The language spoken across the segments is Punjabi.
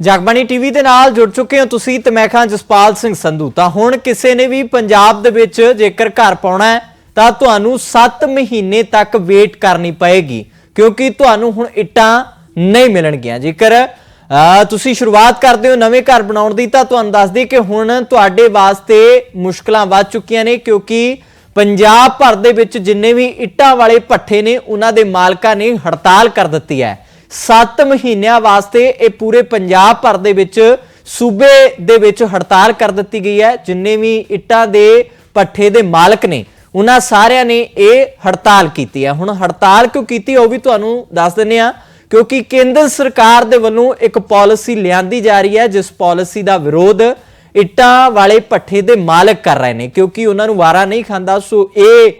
ਜਗਬਾਣੀ ਟੀਵੀ ਦੇ ਨਾਲ ਜੁੜ ਚੁੱਕੇ ਹੋ ਤੁਸੀਂ ਤੇ ਮੈਂ ਖਾਂ ਜਸਪਾਲ ਸਿੰਘ ਸੰਧੂ। ਤਾਂ ਹੁਣ ਕਿਸੇ ਨੇ ਵੀ ਪੰਜਾਬ ਦੇ ਵਿੱਚ ਜੇਕਰ ਘਰ ਪਾਉਣਾ ਹੈ, ਤਾਂ ਤੁਹਾਨੂੰ 7 ਮਹੀਨੇ ਤੱਕ ਵੇਟ ਕਰਨੀ ਪਏਗੀ, ਕਿਉਂਕਿ ਤੁਹਾਨੂੰ ਹੁਣ ਇੱਟਾਂ ਨਹੀਂ ਮਿਲਣਗੀਆਂ। ਜੇਕਰ ਤੁਸੀਂ ਸ਼ੁਰੂਆਤ ਕਰਦੇ ਹੋ ਨਵੇਂ ਘਰ ਬਣਾਉਣ ਦੀ, ਤਾਂ ਤੁਹਾਨੂੰ ਦੱਸ ਦਈਏ ਕਿ ਹੁਣ ਤੁਹਾਡੇ ਵਾਸਤੇ ਮੁਸ਼ਕਲਾਂ ਵੱਧ ਚੁੱਕੀਆਂ ਨੇ, ਕਿਉਂਕਿ ਪੰਜਾਬ ਭਰ ਦੇ ਵਿੱਚ ਜਿੰਨੇ ਵੀ ਇੱਟਾਂ ਵਾਲੇ ਭੱਠੇ ਨੇ, ਉਹਨਾਂ ਦੇ ਮਾਲਕਾਂ ਨੇ ਹੜਤਾਲ ਕਰ ਦਿੱਤੀ ਹੈ। 7 ਮਹੀਨਿਆਂ ਵਾਸਤੇ ਇਹ ਪੂਰੇ ਪੰਜਾਬ ਭਰ ਦੇ ਵਿੱਚ ਸੂਬੇ ਦੇ ਵਿੱਚ ਹੜਤਾਲ ਕਰ ਦਿੱਤੀ ਗਈ ਹੈ, ਜਿੰਨੇ ਵੀ ਇੱਟਾਂ ਦੇ ਪੱਠੇ ਦੇ ਮਾਲਕ ਨੇ, ਉਹਨਾਂ ਸਾਰਿਆਂ ਨੇ ਇਹ ਹੜਤਾਲ ਕੀਤੀ ਹੈ। ਹੁਣ ਹੜਤਾਲ ਕਿਉਂ ਕੀਤੀ, ਉਹ ਵੀ ਤੁਹਾਨੂੰ ਦੱਸ ਦਿੰਨੇ ਆ ਕਿਉਂਕਿ ਕੇਂਦਰ ਸਰਕਾਰ ਦੇ ਵੱਲੋਂ ਇੱਕ ਪਾਲਿਸੀ ਲਿਆਂਦੀ ਜਾ ਰਹੀ ਹੈ, ਜਿਸ ਪਾਲਿਸੀ ਦਾ ਵਿਰੋਧ ਇੱਟਾਂ ਵਾਲੇ ਪੱਠੇ ਦੇ ਮਾਲਕ ਕਰ ਰਹੇ ਨੇ ਕਿਉਂਕਿ ਉਹਨਾਂ ਨੂੰ ਵਾਰਾ ਨਹੀਂ ਖਾਂਦਾ। ਸੋ ਇਹ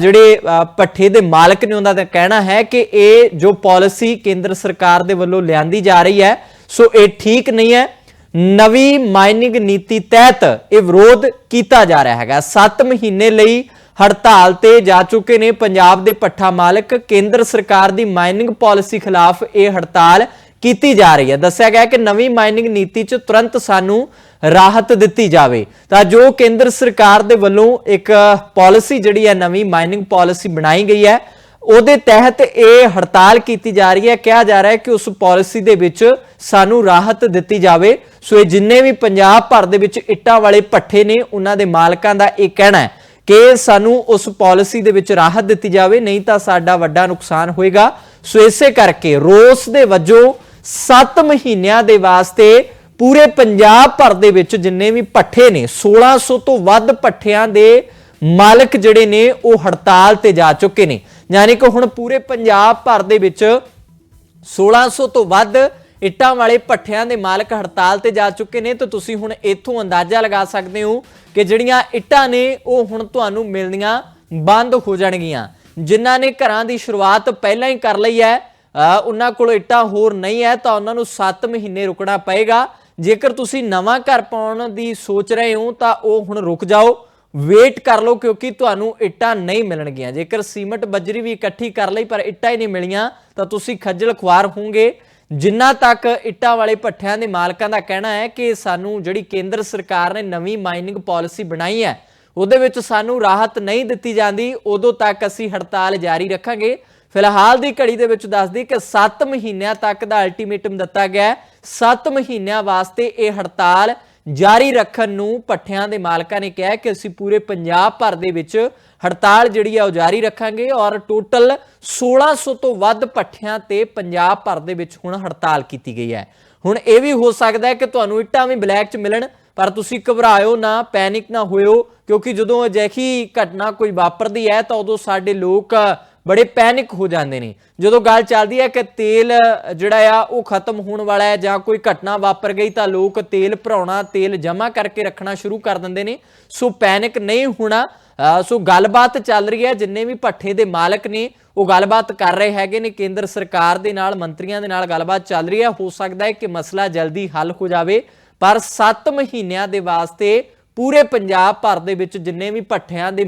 ਜਿਹੜੇ ਅਹ, ਪੱਠੇ ਦੇ ਮਾਲਕ ਨੇ ਉਹਨਾਂ ਦਾ ਕਹਿਣਾ ਹੈ ਕਿ ਇਹ ਜੋ ਪਾਲਿਸੀ ਕੇਂਦਰ ਸਰਕਾਰ ਦੇ ਵੱਲੋਂ ਲਿਆਂਦੀ ਜਾ ਰਹੀ ਹੈ ਸੋ ਇਹ ਠੀਕ ਨਹੀਂ ਹੈ। ਨਵੀਂ ਮਾਈਨਿੰਗ ਨੀਤੀ ਤਹਿਤ ਇਹ ਵਿਰੋਧ ਕੀਤਾ ਜਾ ਰਿਹਾ ਹੈਗਾ। 7 ਮਹੀਨੇ ਲਈ ਹੜਤਾਲ ਤੇ ਜਾ ਚੁੱਕੇ ਨੇ ਪੰਜਾਬ ਦੇ ਪੱਠਾ ਮਾਲਕ। ਕੇਂਦਰ ਸਰਕਾਰ ਦੀ ਮਾਈਨਿੰਗ ਪਾਲਿਸੀ ਖਿਲਾਫ ਇਹ ਹੜਤਾਲ ਕੀਤੀ ਜਾ ਰਹੀ ਹੈ। ਦੱਸਿਆ ਗਿਆ ਕਿ ਨਵੀਂ ਮਾਈਨਿੰਗ ਨੀਤੀ 'ਚ ਤੁਰੰਤ ਸਾਨੂੰ ਰਾਹਤ ਦਿੱਤੀ ਜਾਵੇ। ਤਾਂ ਜੋ ਕੇਂਦਰ ਸਰਕਾਰ ਦੇ ਵੱਲੋਂ ਇੱਕ ਪਾਲਿਸੀ ਜਿਹੜੀ ਹੈ, ਨਵੀਂ ਮਾਈਨਿੰਗ ਪਾਲਿਸੀ ਬਣਾਈ ਗਈ ਹੈ, ਉਹਦੇ ਤਹਿਤ ਇਹ ਹੜਤਾਲ ਕੀਤੀ ਜਾ ਰਹੀ ਹੈ। ਕਿਹਾ ਜਾ ਰਿਹਾ ਹੈ ਕਿ ਉਸ ਪਾਲਿਸੀ ਦੇ ਵਿੱਚ ਸਾਨੂੰ ਰਾਹਤ ਦਿੱਤੀ ਜਾਵੇ। ਸੋ ਇਹ ਜਿੰਨੇ ਵੀ ਪੰਜਾਬ ਭਰ ਦੇ ਵਿੱਚ ਇੱਟਾਂ ਵਾਲੇ ਪੱਠੇ ਨੇ, ਉਹਨਾਂ ਦੇ ਮਾਲਕਾਂ ਦਾ ਇਹ ਕਹਿਣਾ ਹੈ ਕਿ ਸਾਨੂੰ ਉਸ ਪਾਲਿਸੀ ਦੇ ਵਿੱਚ ਰਾਹਤ ਦਿੱਤੀ ਜਾਵੇ, ਨਹੀਂ ਤਾਂ ਸਾਡਾ ਵੱਡਾ ਨੁਕਸਾਨ ਹੋਏਗਾ। ਸੋ ਇਸੇ ਕਰਕੇ ਰੋਸ ਦੇ ਵਜੋਂ 7 ਮਹੀਨਿਆਂ ਦੇ ਵਾਸਤੇ ਪੂਰੇ ਪੰਜਾਬ ਭਰ ਦੇ ਵਿੱਚ ਜਿੰਨੇ ਵੀ ਪੱਠੇ ਨੇ 1600 ਤੋਂ ਵੱਧ ਪੱਠਿਆਂ ਦੇ ਮਾਲਕ ਜਿਹੜੇ ਨੇ, ਉਹ ਹੜਤਾਲ ਤੇ ਜਾ ਚੁੱਕੇ ਨੇ। ਯਾਨੀ ਕਿ ਹੁਣ ਪੂਰੇ ਪੰਜਾਬ ਭਰ ਦੇ ਵਿੱਚ 1600 ਤੋਂ ਵੱਧ ਇੱਟਾਂ ਵਾਲੇ ਪੱਠਿਆਂ ਦੇ ਮਾਲਕ ਹੜਤਾਲ ਤੇ ਜਾ ਚੁੱਕੇ ਨੇ। ਤਾਂ ਤੁਸੀਂ ਹੁਣ ਇੱਥੋਂ ਅੰਦਾਜ਼ਾ ਲਗਾ ਸਕਦੇ ਹੋ ਕਿ ਜਿਹੜੀਆਂ ਇੱਟਾਂ ਨੇ, ਉਹ ਹੁਣ ਤੁਹਾਨੂੰ ਮਿਲਣੀਆਂ ਬੰਦ ਹੋ ਜਾਣਗੀਆਂ। ਜਿਨ੍ਹਾਂ ਨੇ ਘਰਾਂ ਦੀ ਸ਼ੁਰੂਆਤ ਪਹਿਲਾਂ ਹੀ ਕਰ ਲਈ ਹੈ ਉਹਨਾਂ ਕੋਲ ਇੱਟਾਂ ਹੋਰ ਨਹੀਂ ਹੈ, ਤਾਂ ਉਹਨਾਂ ਨੂੰ 7 ਮਹੀਨੇ ਰੁਕਣਾ ਪਏਗਾ। ਜੇਕਰ ਤੁਸੀਂ ਨਵਾਂ ਘਰ ਪਾਉਣ ਦੀ ਸੋਚ ਰਹੇ ਹੋ, ਤਾਂ ਉਹ ਹੁਣ ਰੁਕ ਜਾਓ। ਵੇਟ ਕਰ ਲਓ, ਕਿਉਂਕਿ ਤੁਹਾਨੂੰ ਇੱਟਾਂ ਨਹੀਂ ਮਿਲਣਗੀਆਂ। ਜੇਕਰ ਸੀਮਟ ਬੱਜਰੀ ਵੀ ਇਕੱਠੀ ਕਰ ਲਈ, ਪਰ ਇੱਟਾਂ ਹੀ ਨਹੀਂ ਮਿਲੀਆਂ, ਤਾਂ ਤੁਸੀਂ ਖੱਜਲ ਖੁਆਰ ਹੋਵੋਗੇ। ਜਿੰਨਾ ਤੱਕ ਇੱਟਾਂ ਵਾਲੇ ਭੱਠਿਆਂ ਦੇ ਮਾਲਕਾਂ ਦਾ ਕਹਿਣਾ ਹੈ ਕਿ ਸਾਨੂੰ ਜਿਹੜੀ ਕੇਂਦਰ ਸਰਕਾਰ ਨੇ ਨਵੀਂ ਮਾਈਨਿੰਗ ਪਾਲਿਸੀ ਬਣਾਈ ਹੈ, ਉਹਦੇ ਵਿੱਚ ਸਾਨੂੰ ਰਾਹਤ ਨਹੀਂ ਦਿੱਤੀ ਜਾਂਦੀ, ਉਦੋਂ ਤੱਕ ਅਸੀਂ ਹੜਤਾਲ ਜਾਰੀ ਰੱਖਾਂਗੇ। ਫਿਲਹਾਲ ਦੀ ਘੜੀ ਦੇ ਵਿੱਚ ਦੱਸਦੀ ਕਿ 7 ਮਹੀਨਿਆਂ ਤੱਕ ਦਾ ਅਲਟੀਮੇਟਮ ਦਿੱਤਾ ਗਿਆ ਹੈ। 7 ਮਹੀਨਿਆਂ ਵਾਸਤੇ ਇਹ ਹੜਤਾਲ ਜਾਰੀ ਰੱਖਣ ਨੂੰ ਪੱਠਿਆਂ ਦੇ ਮਾਲਕਾਂ ਨੇ ਕਿਹਾ ਕਿ ਅਸੀਂ ਪੂਰੇ ਪੰਜਾਬ ਭਰ ਦੇ ਵਿੱਚ ਹੜਤਾਲ ਜਿਹੜੀ ਆ ਉਹ ਜਾਰੀ ਰੱਖਾਂਗੇ ਔਰ ਟੋਟਲ 1600 ਤੋਂ ਵੱਧ ਪੱਠਿਆਂ ਤੇ ਪੰਜਾਬ ਭਰ ਦੇ ਵਿੱਚ ਹੁਣ ਹੜਤਾਲ ਕੀਤੀ ਗਈ ਹੈ। ਹੁਣ ਇਹ ਵੀ ਹੋ ਸਕਦਾ ਹੈ ਕਿ ਤੁਹਾਨੂੰ ਇੱਟਾਂ ਵੀ ਬਲੈਕ 'ਚ ਮਿਲਣ, ਪਰ ਤੁਸੀਂ ਘਬਰਾਇਓ ਨਾ ਪੈਨਿਕ ਨਾ ਹੋਇਓ, ਕਿਉਂਕਿ ਜਦੋਂ ਅਜਿਹੀ ਘਟਨਾ ਕੋਈ ਵਾਪਰਦੀ ਹੈ ਤਾਂ ਉਦੋਂ ਸਾਡੇ ਲੋਕ ਬੜੇ ਪੈਨਿਕ ਹੋ ਜਾਂਦੇ ਨੇ। ਜਦੋਂ ਗੱਲ ਚੱਲਦੀ ਹੈ ਕਿ ਤੇਲ, ਜਿਹੜਾ ਆ, ਉਹ ਖਤਮ ਹੋਣ ਵਾਲਾ ਹੈ ਜਾਂ ਕੋਈ ਘਟਨਾ ਵਾਪਰ ਗਈ ਤਾਂ ਲੋਕ ਤੇਲ ਭਰਾਉਣਾ, ਤੇਲ ਜਮ੍ਹਾਂ ਕਰਕੇ ਰੱਖਣਾ ਸ਼ੁਰੂ ਕਰ ਦਿੰਦੇ ਨੇ। ਸੋ ਪੈਨਿਕ ਨਹੀਂ ਹੋਣਾ ਸੋ ਗੱਲਬਾਤ ਚੱਲ ਰਹੀ ਹੈ। ਜਿੰਨੇ ਵੀ ਪੱਠੇ ਦੇ ਮਾਲਕ ਨੇ, ਉਹ ਗੱਲਬਾਤ ਕਰ ਰਹੇ ਹੈਗੇ ਨੇ। ਕੇਂਦਰ ਸਰਕਾਰ ਦੇ ਨਾਲ, ਮੰਤਰੀਆਂ ਦੇ ਨਾਲ ਗੱਲਬਾਤ ਚੱਲ ਰਹੀ ਹੈ। ਹੋ ਸਕਦਾ ਹੈ ਕਿ ਮਸਲਾ ਜਲਦੀ ਹੱਲ ਹੋ ਜਾਵੇ, ਪਰ 7 ਮਹੀਨਿਆਂ ਦੇ ਵਾਸਤੇ ਪੂਰੇ ਪੰਜਾਬ ਭਰ ਦੇ ਵਿੱਚ ਜਿੰਨੇ ਵੀ ਪੱਠਿਆਂ ਦੇ